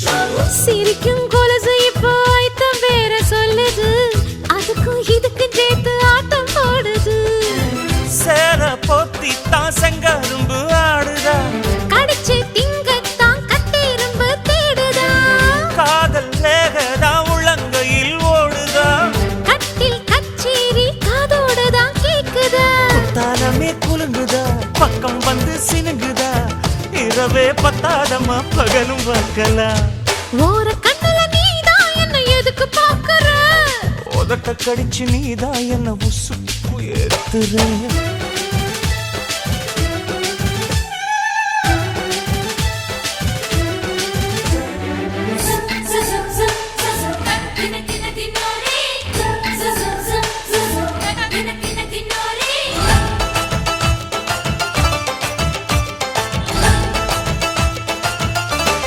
சிரிக்கும் கொலசு இப்போ ஐத்தம் வேற சொல்லுது. அதுக்கும் இதுக்கும் சேர்த்து ஆட்டம் போடுது. சேர போத்தி தான் செங்கரும்பு ஆடுதா? கடிச்சு திங்கத்தான் கட்டெரும்பு தேடுதா? காதல் லேகதா உள்ளங்கையில் ஓடுதா? கட்டில் கச்சேரி காதோட தான் கேக்குதா? தாளமே குலுங்குதா? பக்கம் வந்து சினுங்குதா இரவே பத்தாதம்மா பகலும் பார்க்கலாம் ஓர கண்ணுல நீதான் என்ன எதுக்கு பாக்குற உதட்ட கடிச்சு நீதான் என்ன உசுப்பு ஏத்துற.